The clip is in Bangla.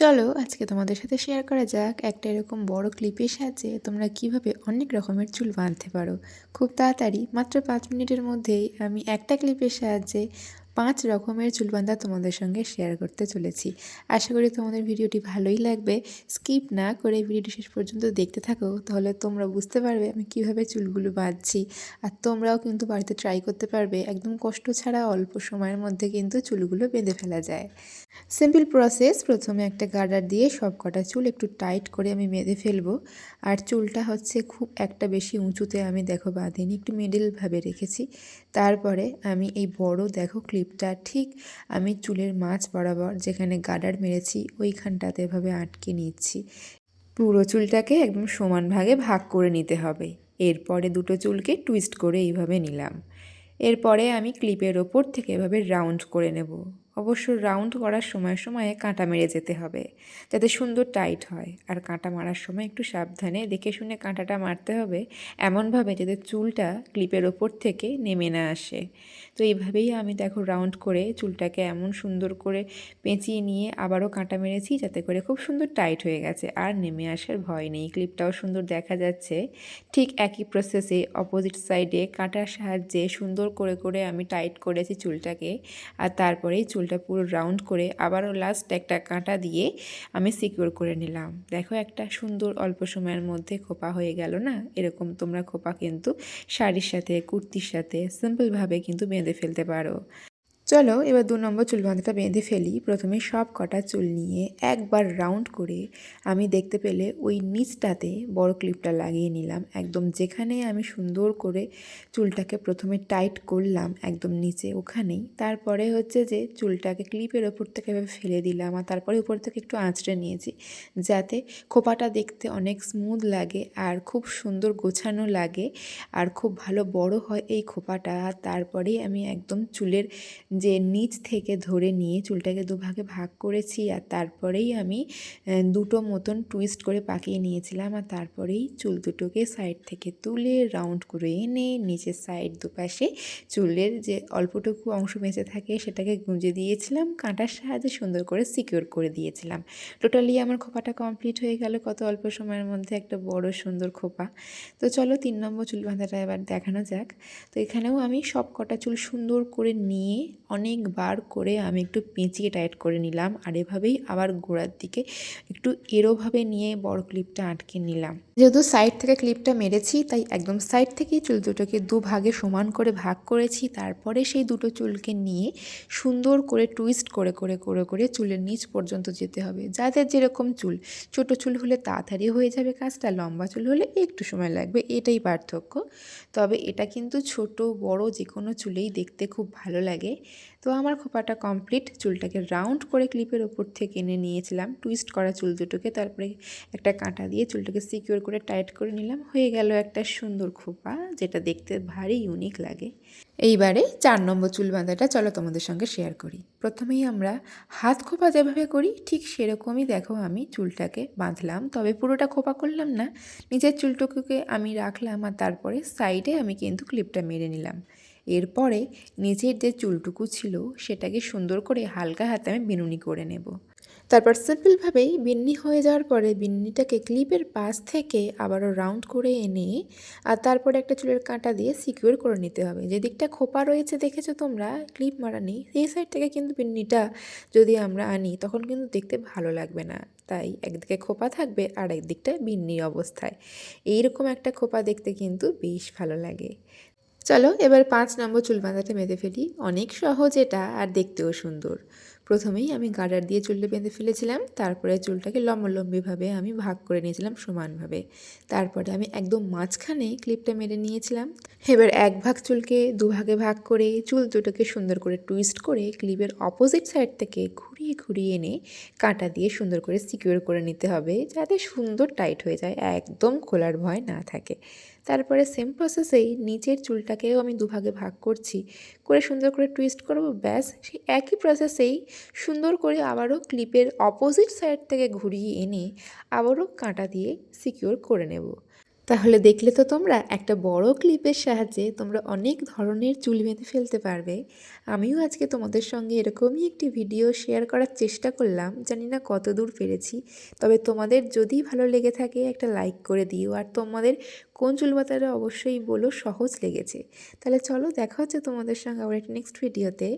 চলো আজকে তোমাদের সাথে শেয়ার করা যাক একটা এরকম বড় ক্লিপের সাহায্যে তোমরা কীভাবে অনেক রকমের চুল বাঁধতে পারো। খুব তাড়াতাড়ি, মাত্র পাঁচ মিনিটের মধ্যেই আমি একটা ক্লিপের সাহায্যে পাঁচ রকমের চুলবান্ধা তোমাদের সঙ্গে শেয়ার করতে চলেছি। আশা করি তোমাদের ভিডিওটি ভালোই লাগবে। স্কিপ না করে ভিডিওটি শেষ পর্যন্ত দেখতে থাকো, তাহলে তোমরা বুঝতে পারবে আমি কীভাবে চুলগুলো বাঁধছি। আর তোমরাও কিন্তু বাড়িতে ট্রাই করতে পারবে, একদম কষ্ট ছাড়া অল্প সময়ের মধ্যে কিন্তু চুলগুলো বেঁধে ফেলা যায়। সিম্পল প্রসেস প্রথমে একটা গার্ডার দিয়ে সব কটা চুল একটু টাইট করে আমি বেঁধে ফেলব। আর চুলটা হচ্ছে খুব একটা বেশি উঁচুতে আমি দেখো বাঁধিনি, একটু মিডিলভাবে রেখেছি। তারপরে আমি এই বড় দেখো ক্লিপটা ঠিক আমি চুলের মাছ বরাবর যেখানে গার্ডার মেরেছি ওইখানটাতে এভাবে আটকে নিচ্ছি। পুরো চুলটাকে একদম সমান ভাগে ভাগ করে নিতে হবে। এরপরে দুটো চুলকে টুইস্ট করে এইভাবে নিলাম। এরপরে আমি ক্লিপের ওপর থেকে এভাবে রাউন্ড করে নেব। অবশ্য রাউন্ড করার সময় সময়ে কাঁটা মেরে যেতে হবে, যাতে সুন্দর টাইট হয়। আর কাঁটা মারার সময় একটু সাবধানে দেখে শুনে কাঁটাটা মারতে হবে এমনভাবে যাতে চুলটা ক্লিপের ওপর থেকে নেমে না আসে। তো এইভাবেই আমি দেখো রাউন্ড করে চুলটাকে এমন সুন্দর করে পেঁচিয়ে নিয়ে আবারও কাঁটা মেরেছি, যাতে করে খুব সুন্দর টাইট হয়ে গেছে আর নেমে আসার ভয় নেই। ক্লিপটাও সুন্দর দেখা যাচ্ছে। ঠিক একই প্রসেসে অপোজিট সাইডে কাঁটার সাহায্যে সুন্দর করে করে আমি টাইট করেছি চুলটাকে। আর তারপরেই চুল চুলটা পুরো রাউন্ড করে আবারও লাস্ট একটা কাঁটা দিয়ে আমি সিকিউর করে নিলাম। দেখো একটা সুন্দর অল্প সময়ের মধ্যে খোপা হয়ে গেল না? এরকম তোমরা খোপা কিন্তু শাড়ির সাথে, কুর্তির সাথে সিম্পলভাবে কিন্তু বেঁধে ফেলতে পারো। চলো এবার দু নম্বর চুল বাঁধাটা বেঁধে ফেলি। প্রথমে সব কটা চুল নিয়ে একবার রাউন্ড করে আমি দেখতে পেলে ওই নিচটাতে বড় ক্লিপটা লাগিয়ে নিলাম। একদম যেখানে আমি সুন্দর করে চুলটাকে প্রথমে টাইট করলাম একদম নিচে ওখানেই। তারপরে হচ্ছে যে চুলটাকে ক্লিপের ওপর থেকে এভাবে ফেলে দিলাম আর তারপরে উপর থেকে একটু আঁচড়ে নিয়েছি যাতে খোপাটা দেখতে অনেক স্মুথ লাগে আর খুব সুন্দর গোছানো লাগে আর খুব ভালো বড় হয় এই খোপাটা। তারপরেই আমি একদম চুলের যে নিচ থেকে ধরে নিয়ে চুলটাকে দুভাগে ভাগ করেছি আর তারপরেই আমি দুটো মতন টুইস্ট করে পাকিয়ে নিয়েছিলাম আর তারপরেই চুল দুটোকে সাইড থেকে তুলে রাউন্ড করে এনে নিচের সাইড দুপাশে চুলের যে অল্পটুকু অংশ বেঁচে থাকে সেটাকে গুঁজে দিয়েছিলাম, কাঁটার সাহায্যে সুন্দর করে সিকিউর করে দিয়েছিলাম। টোটালি আমার খোপাটা কমপ্লিট হয়ে গেল কত অল্প সময়ের মধ্যে একটা বড় সুন্দর খোপা। তো চলো তিন নম্বর চুল বাঁধাটা এবার দেখানো যাক। তো এখানেও আমি সব কটা চুল সুন্দর করে নিয়ে অনেকবার করে আমি একটু পেঁচিয়ে টাইট করে নিলাম আর এভাবেই আবার গোড়ার দিকে একটু এরোভাবে নিয়ে বড় ক্লিপটা আটকে নিলাম। যেহেতু সাইড থেকে ক্লিপটা মেরেছি, তাই একদম সাইড থেকেই চুল দুটোকে দু ভাগে সমান করে ভাগ করেছি। তারপরে সেই দুটো চুলকে নিয়ে সুন্দর করে টুইস্ট করে করে করে করে চুলের নিচ পর্যন্ত যেতে হবে। যাদের যেরকম চুল, ছোট চুল হলে তাড়াতাড়ি হয়ে যাবে কাজটা, লম্বা চুল হলে একটু সময় লাগবে, এটাই পার্থক্য। তবে এটা কিন্তু ছোট, বড় যে কোনো চুলেই দেখতে খুব ভালো লাগে। তো আমার খোপাটা কমপ্লিট চুলটাকে রাউন্ড করে ক্লিপের ওপর থেকে এনে নিয়েছিলাম। টুইস্ট করা চুল দুটোকে, তারপরে একটা কাঁটা দিয়ে চুলটাকে সিকিউর করে টাইট করে নিলাম। হয়ে গেল একটা সুন্দর খোপা, যেটা দেখতে ভারী ইউনিক লাগে। এইবারে চার নম্বর চুল বাঁধাটা চলো তোমাদের সঙ্গে শেয়ার করি। প্রথমেই আমরা হাত খোপা যেভাবে করি, ঠিক সেরকমই দেখো আমি চুলটাকে বাঁধলাম। তবে পুরোটা খোপা করলাম না, নিজের চুলটুকুকে আমি রাখলাম আর তারপরে সাইডে আমি কিন্তু ক্লিপটা মেরে নিলাম। এরপরে নিচের যে চুলটুকু ছিল সেটাকে সুন্দর করে হালকা হাতে আমি বিনুনি করে নেব। তারপর সিম্পলভাবেই বিন্নি হয়ে যাওয়ার পরে বিন্নিটাকে ক্লিপের পাশ থেকে আবারও রাউন্ড করে এনে আর তারপরে একটা চুলের কাঁটা দিয়ে সিকিউর করে নিতে হবে। যে দিকটা খোপা রয়েছে দেখেছ তোমরা? ক্লিপ মারা নেই। সেই সাইড থেকে কিন্তু বিন্নিটা যদি আমরা আনি তখন কিন্তু দেখতে ভালো লাগবে না। তাই একদিকে খোপা থাকবে আর একদিকটা বিন্নির অবস্থায়। এইরকম একটা খোপা দেখতে কিন্তু বেশ ভালো লাগে। চলো, এবার পাঁচ নম্বর চুল বাঁধাটা বেঁধে ফেলি। অনেক সহজ এটা, আর দেখতেও সুন্দর। প্রথমেই আমি গার্ডার দিয়ে চুলটা বেঁধে ফেলেছিলাম, তারপরে চুলটাকে লম্বলম্বিভাবে আমি ভাগ করে নিয়েছিলাম সমানভাবে। তারপরে আমি একদম মাঝখানে ক্লিপটা মেরে নিয়েছিলাম। এবার এক ভাগ চুলকে দুভাগে ভাগ করে চুল দুটোকে সুন্দর করে টুইস্ট করে ক্লিপের অপোজিট সাইড থেকে ঘুরিয়ে ঘুরিয়ে এনে কাঁটা দিয়ে সুন্দর করে সিকিউর করে নিতে হবে যাতে সুন্দর টাইট হয়ে যায়, একদম খোলার ভয় না থাকে। তারপরে সেম প্রসেসেই নিচের চুলটাকেও আমি দুভাগে ভাগ করছি, করে সুন্দর করে টুইস্ট করব, ব্যাস সেই একই প্রসেসেই সুন্দর করে আবারও ক্লিপের অপোজিট সাইড থেকে ঘুরিয়ে এনে আবারও কাঁটা দিয়ে সিকিওর করে নেব। তাহলে দেখলে তো তোমরা একটা বড় ক্লিপের সাহায্যে তোমরা অনেক ধরনের চুল বেঁধে ফেলতে পারবে। আমিও আজকে তোমাদের সঙ্গে এরকমই একটি ভিডিও শেয়ার করার চেষ্টা করলাম। জানি না কত দূর পেরেছি। তবে তোমাদের যদি ভালো লেগে থাকে একটা লাইক করে দিও। আর তোমাদের কোন চুল বাতারে অবশ্যই বলো, সহজ লেগেছে। তাহলে চলো দেখা হচ্ছে তোমাদের সঙ্গে আবার একটা নেক্সট ভিডিওতে